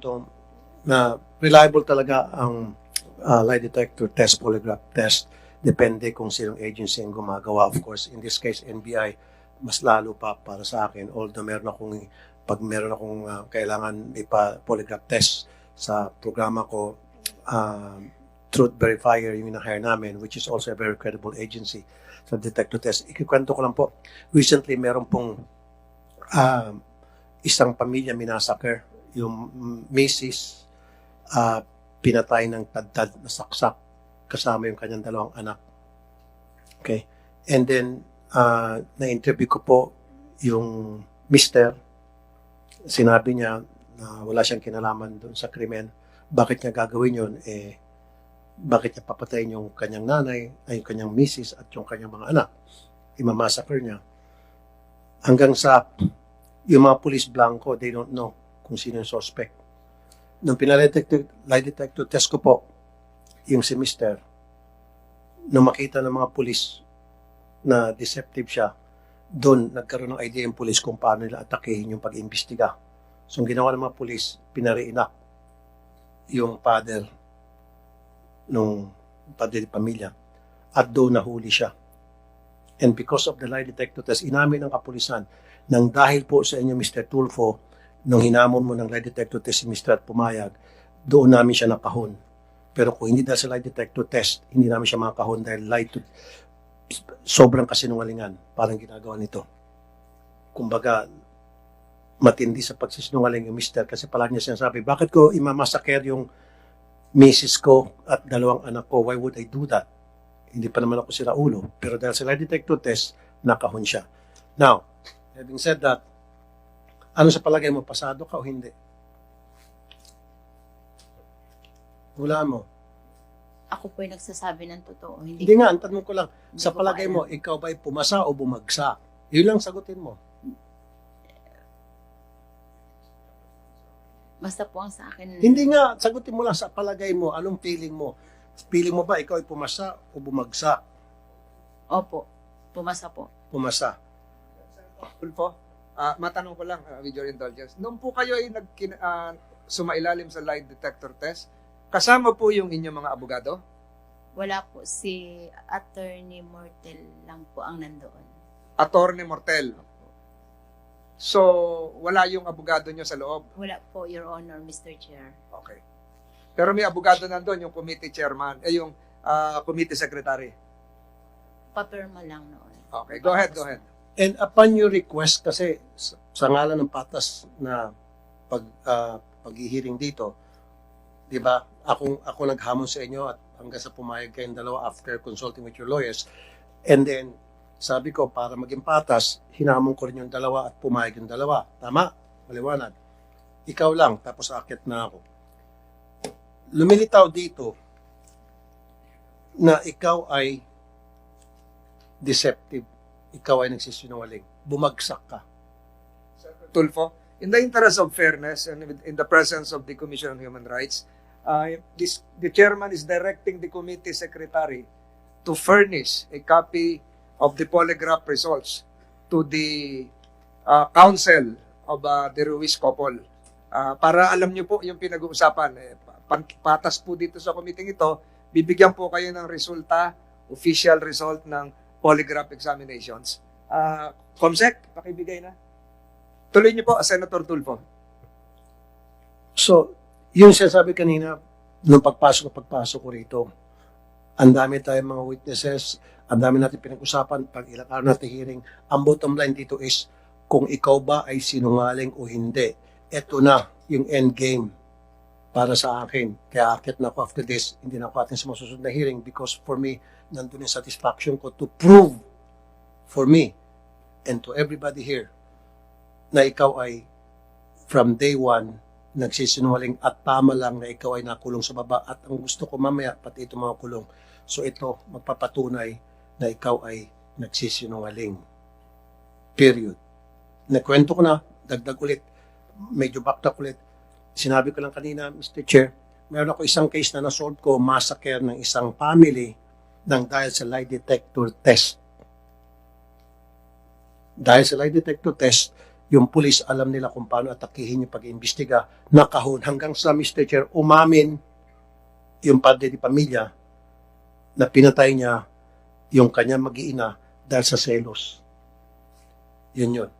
kwento na reliable talaga ang uh, lie detector test, polygraph test. Depende kung sinong agency ang gumagawa. Of course, in this case, NBI, mas lalo pa para sa akin. Although meron akong, pag meron akong uh, kailangan ipa polygraph test sa programa ko, uh, Truth Verifier yung hire namin, which is also a very credible agency sa detector test. Ikikwento ko lang po. Recently, meron pong uh, isang pamilya minasakir. Yung misis uh, pinatay ng tadtad na saksak kasama yung kanyang dalawang anak. Okay? And then, uh, na-interview ko po yung mister. Sinabi niya na wala siyang kinalaman doon sa krimen. Bakit niya gagawin yun? Eh, bakit niya papatayin yung kanyang nanay, ay yung kanyang misis at yung kanyang mga anak. Imamassacre niya. Hanggang sa yung mga police blanco, they don't know kung sino yung suspect. Nung pinalitector, lie detector test ko po, yung si Mister, nung makita ng mga police na deceptive siya, doon nagkaroon ng idea yung police kung paano nila atakehin yung pag-imbestiga. So, ang ginawa ng mga police, pinariinak yung father nung padre pamilya at doon nahuli siya. And because of the lie detector test, inamin ng kapulisan nang dahil po sa inyo Mr. Tulfo, nung hinamon mo ng lie detector test si Mr. at pumayag, doon namin siya nakahon. Pero kung hindi dahil sa lie detector test, hindi namin siya makahon dahil lie to, sobrang kasinungalingan parang ginagawa nito. Kumbaga, matindi sa pagsisinungaling yung mister kasi palagi niya sinasabi, bakit ko imamasaker yung misis ko at dalawang anak ko? Why would I do that? Hindi pa naman ako sira ulo. Pero dahil sa lie detector test, nakahon siya. Now, having said that, ano sa palagay mo, pasado ka o hindi? Wala mo. Ako po yung nagsasabi ng totoo. Hindi, Hindi nga, ang tanong ko lang, Hindi sa ko palagay pa mo, ikaw ba ay pumasa o bumagsak? Yun lang sagutin mo. Basta po ang sa akin. Hindi nga, sagutin mo lang sa palagay mo, anong feeling mo? Feeling mo ba ikaw ay pumasa o bumagsak? Opo. Pumasa po. Pumasa. Tulfo, ah, matanong ko lang, uh, with your indulgence. Nung po kayo ay nag, ah, sumailalim sa lie detector test, kasama po yung inyong mga abogado? Wala po. Si Attorney Mortel lang po ang nandoon. Attorney Mortel. So, wala yung abogado nyo sa loob? Wala po, Your Honor, Mr. Chair. Okay. Pero may abogado nandun, yung committee chairman, eh yung ah, committee secretary. Papirma lang noon. Okay, go ahead, go ahead. And upon your request, kasi sa, ngalan ng patas na pag, ah, paghihiring dito, di ba, ako, ako naghamon sa inyo at hanggang sa pumayag kayong dalawa after consulting with your lawyers. And then, sabi ko, para maging patas, hinamon ko rin yung dalawa at pumayag yung dalawa. Tama? Maliwanag. Ikaw lang, tapos akit na ako. Lumilitaw dito na ikaw ay deceptive. Ikaw ay nagsisinungaling. Bumagsak ka. Tulfo, in the interest of fairness and in the presence of the Commission on Human Rights, uh, this, the chairman is directing the committee secretary to furnish a copy of the polygraph results to the uh, counsel of uh, the Ruiz couple. Uh, para alam niyo po yung pinag-uusapan. Eh, patas po dito sa committee ito, bibigyan po kayo ng resulta, official result ng polygraph examinations. Uh, Comsec, pakibigay na. Tuloy niyo po, Senator Tulfo. So, yung sinasabi kanina, nung pagpasok na pagpasok ko rito, ang dami tayong mga witnesses, ang dami natin pinag-usapan, pag ilang natin hearing, ang bottom line dito is, kung ikaw ba ay sinungaling o hindi. Ito na yung end game para sa akin. Kaya akit na ako after this, hindi na ako atin sa masusunod na hearing because for me, nandun yung satisfaction ko to prove for me and to everybody here na ikaw ay from day one nagsisinungaling at tama lang na ikaw ay nakulong sa baba at ang gusto ko mamaya pati ito mga kulong. So ito magpapatunay na ikaw ay nagsisinungaling. Period. Nakwento ko na, dagdag ulit, medyo backtrack ulit. Sinabi ko lang kanina, Mr. Chair, meron ako isang case na nasolve ko, massacre ng isang family ng sa lie detector test. Sa lie detector test, yung pulis alam nila kung paano atakihin yung pag-iimbestiga, nakahon hanggang sa Mr. Chair umamin yung padre di pamilya na pinatay niya yung kanya mag-iina dahil sa selos. Yun yun.